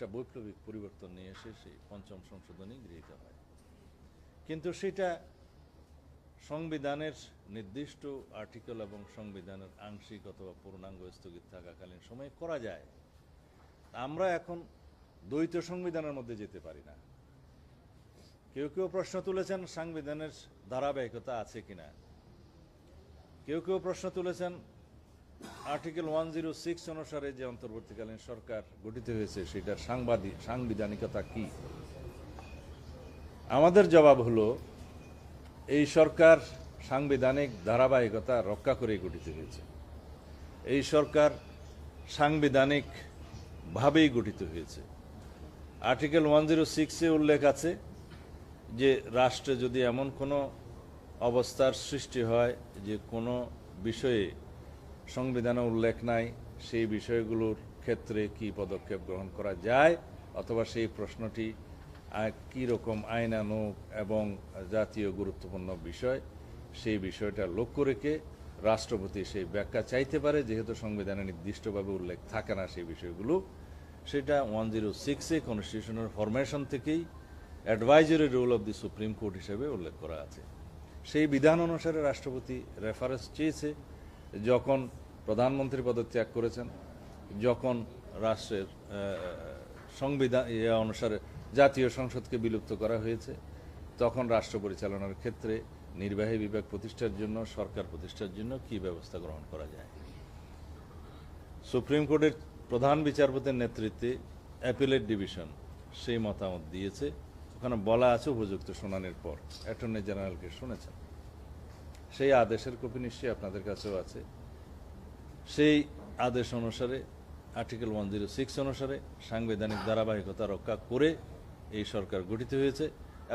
একটা বৈপ্লবিক পরিবর্তন নিয়ে এসে সেই পঞ্চম সংশোধনী গৃহীত হয়। কিন্তু সেটা সংবিধানের নির্দিষ্ট আর্টিকেল এবং সংবিধানের আংশিক অথবা পূর্ণাঙ্গ স্থগিত থাকাকালীন সময়ে করা যায়। আমরা এখন দ্বৈত সংবিধানের মধ্যে যেতে পারি না। কেউ কেউ প্রশ্ন তুলেছেন, সংবিধানের ধারাবাহিকতা আছে কিনা? কেউ কেউ প্রশ্ন তুলেছেন আর্টিকেল ওয়ান জিরো সিক্স অনুসারে যে অন্তর্বর্তীকালীন সরকার গঠিত হয়েছে, সেটার সাংবাদিক সাংবিধানিকতা কি? আমাদের জবাব হলো, এই সরকার সাংবিধানিক ধারাবাহিকতা রক্ষা করে গঠিত হয়েছে। এই সরকার সাংবিধানিক ভাবেই গঠিত হয়েছে। আর্টিকেল ওয়ান জিরো সিক্সে উল্লেখ আছে যে, রাষ্ট্রে যদি এমন কোনো অবস্থার সৃষ্টি হয় যে কোনো বিষয়ে সংবিধানে উল্লেখ নাই সেই বিষয়গুলোর ক্ষেত্রে কি পদক্ষেপ গ্রহণ করা যায় অথবা সেই প্রশ্নটি কী রকম আইনানুগ এবং জাতীয় গুরুত্বপূর্ণ বিষয়, সেই বিষয়টা লক্ষ্য রেখে রাষ্ট্রপতি সেই ব্যাখ্যা চাইতে পারে, যেহেতু সংবিধানে নির্দিষ্টভাবে উল্লেখ থাকে না সেই বিষয়গুলো। সেটা ওয়ান জিরো সিক্সে কনস্টিটিউশনের ফরমেশন থেকেই advisory role of the supreme court হিসেবে উল্লেখ করা আছে। সেই বিধান অনুসারে রাষ্ট্রপতি রেফারেন্স চেয়েছে, যখন প্রধানমন্ত্রী পদত্যাগ করেছেন, যখন রাষ্ট্রের সংবিধান অনুসারে জাতীয় সংসদকে বিলুপ্ত করা হয়েছে, তখন রাষ্ট্র পরিচালনার ক্ষেত্রে নির্বাহী বিভাগ প্রতিষ্ঠার জন্য, সরকার প্রতিষ্ঠার জন্য কি ব্যবস্থা গ্রহণ করা যায়? সুপ্রিম কোর্টের প্রধান বিচারপতির নেতৃত্বে অ্যাপিলেট ডিভিশন সেই মতামত দিয়েছে। ওখানে বলা আছে উপযুক্ত শুনানির পর। অ্যাটর্নি জেনারেলকে শুনেছেন। সেই আদেশের কপি নিশ্চয়ই আপনাদের কাছেও আছে। সেই আদেশ অনুসারে আর্টিকেল ওয়ান জিরো সিক্স অনুসারে সাংবিধানিক ধারাবাহিকতা রক্ষা করে এই সরকার গঠিত হয়েছে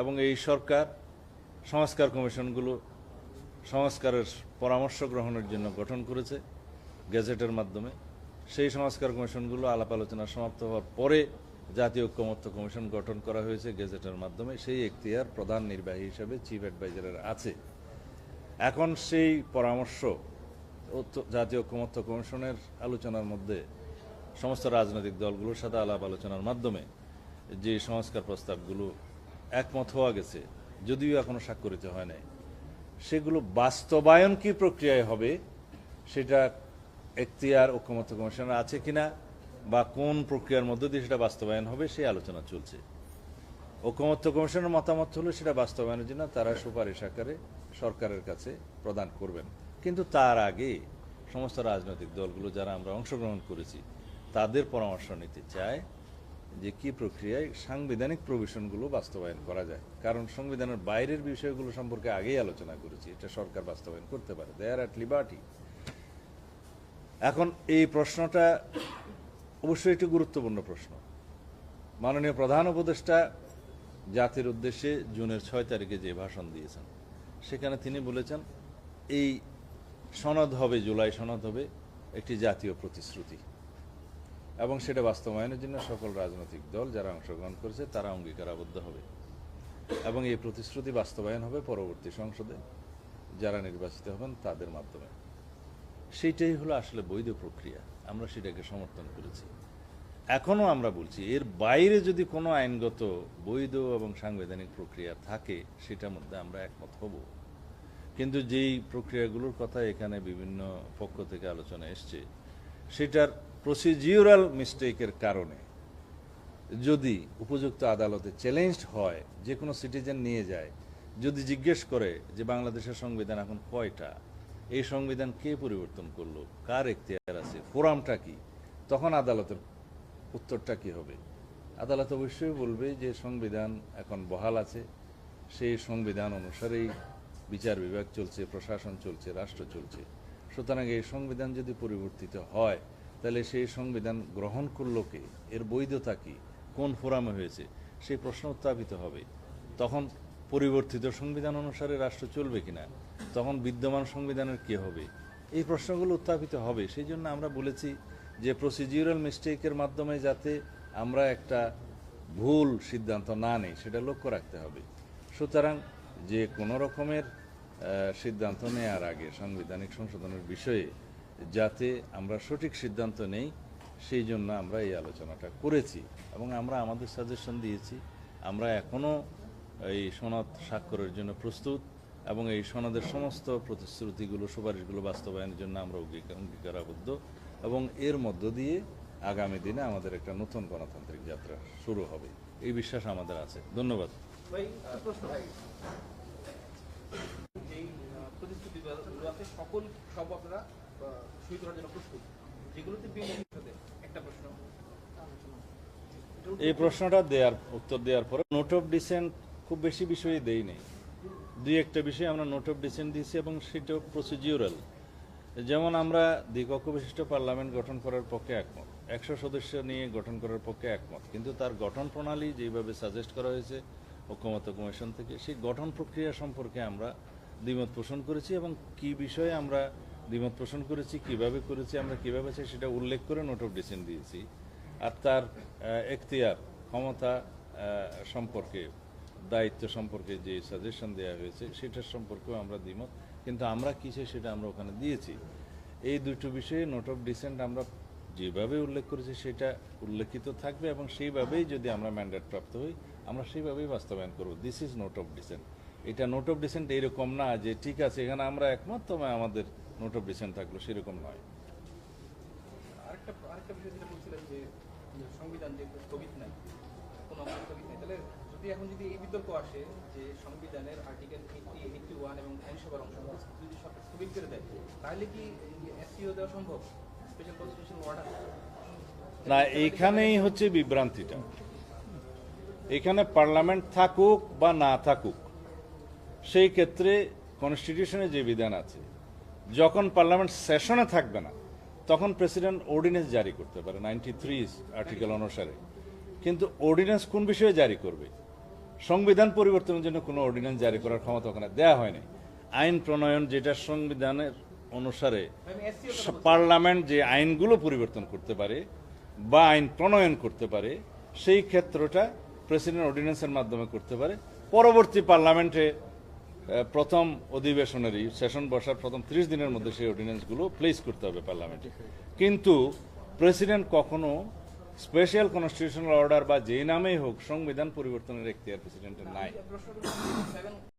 এবং এই সরকার সংস্কার কমিশনগুলো সংস্কারের পরামর্শ গ্রহণের জন্য গঠন করেছে গেজেটের মাধ্যমে। সেই সংস্কার কমিশনগুলো আলাপ আলোচনা সমাপ্ত হওয়ার পরে জাতীয় ঐক্যমত্য কমিশন গঠন করা হয়েছে গেজেটের মাধ্যমে। সেই এখতিয়ার প্রধান নির্বাহী হিসেবে চিফ অ্যাডভাইজারের আছে। এখন সেই পরামর্শ জাতীয় ঐক্যমত্য কমিশনের আলোচনার মধ্যে সমস্ত রাজনৈতিক দলগুলোর সাথে আলাপ আলোচনার মাধ্যমে যে সংস্কার প্রস্তাবগুলো একমত হওয়া গেছে, যদিও এখনও স্বাক্ষরিত হয় নাই, সেগুলো বাস্তবায়ন কি প্রক্রিয়ায় হবে সেটা এখতিয়ার ঐক্যমত্য কমিশনের আছে কিনা বা কোন প্রক্রিয়ার মধ্য দিয়ে সেটা বাস্তবায়ন হবে সেই আলোচনা চলছে। ঐক্যমত্য কমিশনের মতামত হলো সেটা বাস্তবায়নের জন্য তারা সুপারিশ আকারে সরকারের কাছে প্রদান করবেন। কিন্তু তার আগে সমস্ত রাজনৈতিক দলগুলো যারা আমরা অংশগ্রহণ করেছি, তাদের পরামর্শ নিতে চায় যে কি প্রক্রিয়ায় সাংবিধানিক প্রভিশনগুলো বাস্তবায়ন করা যায়। কারণ সংবিধানের বাইরের বিষয়গুলো সম্পর্কে আগেই আলোচনা করেছি, এটা সরকার বাস্তবায়ন করতে পারে। দেয়ার অ্যাট লিবার্টি এখন এই প্রশ্নটা অবশ্যই একটি গুরুত্বপূর্ণ প্রশ্ন। মাননীয় প্রধান উপদেষ্টা জাতির উদ্দেশ্যে জুনের ছয় তারিখে যে ভাষণ দিয়েছেন, সেখানে তিনি বলেছেন, এই সনদ হবে, জুলাই সনদ হবে, একটি জাতীয় প্রতিশ্রুতি। এবং সেটা বাস্তবায়নের জন্য সকল রাজনৈতিক দল যারা অংশগ্রহণ করেছে, তারা অঙ্গীকারাবদ্ধ হবে। এবং এই প্রতিশ্রুতি বাস্তবায়ন হবে পরবর্তী সংসদে। যারা নির্বাচিত হবেন, তাদের মাধ্যমে। সেইটাই হলো আসলে বৈধ প্রক্রিয়া। আমরা সেটাকে সমর্থন করেছি। এখনও আমরা বলছি, এর বাইরে যদি কোনো আইনগত বৈধ এবং সাংবিধানিক প্রক্রিয়া থাকে, সেটার মধ্যে আমরা একমত হব। কিন্তু যেই প্রক্রিয়াগুলোর কথা এখানে বিভিন্ন পক্ষ থেকে আলোচনা এসছে, সেটার প্রসিজিউরাল মিস্টেকের কারণে যদি উপযুক্ত আদালতে চ্যালেঞ্জড হয়, যে কোনো সিটিজেন নিয়ে যায়, যদি জিজ্ঞেস করে যে বাংলাদেশের সংবিধান এখন কয়টা, এই সংবিধান কে পরিবর্তন করল, কার এখতিয়ার আছে, ফোরামটা কি, তখন আদালতের উত্তরটা কি হবে? আদালত অবশ্যই বলবে যে সংবিধান এখন বহাল আছে, সেই সংবিধান অনুসারেই বিচার বিভাগ চলছে, প্রশাসন চলছে, রাষ্ট্র চলছে। সুতরাং এই সংবিধান যদি পরিবর্তিত হয়, তাহলে সেই সংবিধান গ্রহণ করল কে? এর বৈধতা কি? কোন ফোরামে হয়েছে? সেই প্রশ্ন উত্থাপিত হবে। তখন পরিবর্তিত সংবিধান অনুসারে রাষ্ট্র চলবে কিনা? তখন বিদ্যমান সংবিধানের কি হবে? এই প্রশ্নগুলো উত্থাপিত হবে। সেই জন্য আমরা বলেছি যে প্রসিজিউরাল মিস্টেকের মাধ্যমে যাতে আমরা একটা ভুল সিদ্ধান্ত না নেই, সেটা লক্ষ্য রাখতে হবে। সুতরাং যে কোনো রকমের সিদ্ধান্ত নেওয়ার আগে সাংবিধানিক সংশোধনের বিষয়ে যাতে আমরা সঠিক সিদ্ধান্ত নেই, সেই জন্য আমরা এই আলোচনাটা করেছি এবং আমরা আমাদের সাজেশন দিয়েছি। আমরা এখনও এই সনদ স্বাক্ষরের জন্য প্রস্তুত এবং এই সনদের সমস্ত প্রতিশ্রুতিগুলো, সুপারিশগুলো বাস্তবায়নের জন্য আমরা অঙ্গীকার অঙ্গীকারাবদ্ধ এবং এর মধ্য দিয়ে আগামী দিনে আমাদের একটা নতুন গণতান্ত্রিক যাত্রা শুরু হবে। এই বিশ্বাস আমাদের আছে। ধন্যবাদ। এই প্রশ্নটা দেওয়ার উত্তর দেওয়ার পরে নোট অফ ডিসেন্ট খুব বেশি বিষয়ে দেই নেই। দুই একটা বিষয়ে আমরা নোট অফ ডিসেন্ট দিয়েছি এবং সেটা প্রসিডিউরাল যেমন আমরা দ্বিকক্ষ বিশিষ্ট পার্লামেন্ট গঠন করার পক্ষে একমত, একশো সদস্য নিয়ে গঠন করার পক্ষে একমত, কিন্তু তার গঠন প্রণালী যেভাবে সাজেস্ট করা হয়েছে ঐক্যমত্য কমিশন থেকে সেই গঠন প্রক্রিয়া সম্পর্কে আমরা দ্বিমত পোষণ করেছি এবং কি বিষয়ে আমরা দ্বিমত পোষণ করেছি, কীভাবে করেছি, আমরা কীভাবে চাই সেটা উল্লেখ করে নোট অফ ডিসেন্ট দিয়েছি। আর তার এখতিয়ার, ক্ষমতা সম্পর্কে, দায়িত্ব সম্পর্কে যে সাজেশন দেওয়া হয়েছে সেটার সম্পর্কেও আমরা দ্বিমত, কিন্তু আমরা কি চাই সেটা আমরা ওখানে দিয়েছি। এই দুটো বিষয়ে নোট অফ ডিসেন্ট আমরা যেভাবে উল্লেখ করেছি সেটা উল্লেখিত থাকবে এবং সেইভাবেই যদি আমরা ম্যান্ডেট প্রাপ্ত হই আমরা সেইভাবেই বাস্তবায়ন করব। This is note of dissent এটা নোট অফ ডিসেন্ট এইরকম না যে ঠিক আছে এখানে আমরা একমাত্র আমাদের নোট অফ ডিসেন্ট থাকল সেরকম নয়। আরেকটা আরেকটা বিষয় যেটা বলছিলেন যে সংবিধান যে স্থগিত নাই কোনো স্থগিত নাই তাহলে যদি এখন যদি এই বিতর্ক আসে যে সংবিধানের আর্টিকেল ওয়ান এবং আইনসভার অংশ যদি সরকার স্থগিত করে দেয় তাহলে কি এসিও দেওয়া সম্ভব? স্পেশাল কনস্টিটিউশন অর্ডার না এইখানেই হচ্ছে বিভ্রান্তিটা। এখানে পার্লামেন্ট থাকুক বা না থাকুক, সেই ক্ষেত্রে কনস্টিটিউশনে যে বিধান আছে, যখন পার্লামেন্ট সেশনে থাকবে না, তখন প্রেসিডেন্ট অর্ডিন্যান্স জারি করতে পারে নাইনটি থ্রি আর্টিকেল অনুসারে। কিন্তু অর্ডিন্যান্স কোন বিষয়ে জারি করবে? সংবিধান পরিবর্তনের জন্য কোনো অর্ডিন্যান্স জারি করার ক্ষমতা ওখানে দেওয়া হয়নি। আইন প্রণয়ন যেটা সংবিধানের অনুসারে, পার্লামেন্ট যে আইনগুলো পরিবর্তন করতে পারে বা আইন প্রণয়ন করতে পারে, সেই ক্ষেত্রটা প্রেসিডেন্ট অর্ডিন্যান্সের মাধ্যমে করতে পারে। পরবর্তী পার্লামেন্টে প্রথম অধিবেশনেরই সেশন বসার প্রথম ত্রিশ দিনের মধ্যে সেই অর্ডিন্যান্সগুলো প্লেস করতে হবে পার্লামেন্টে কিন্তু প্রেসিডেন্ট কখনো স্পেশাল কনস্টিটিউশনাল অর্ডার বা যে নামেই হোক সংবিধান পরিবর্তনের এখতিয়ার প্রেসিডেন্টের নাই।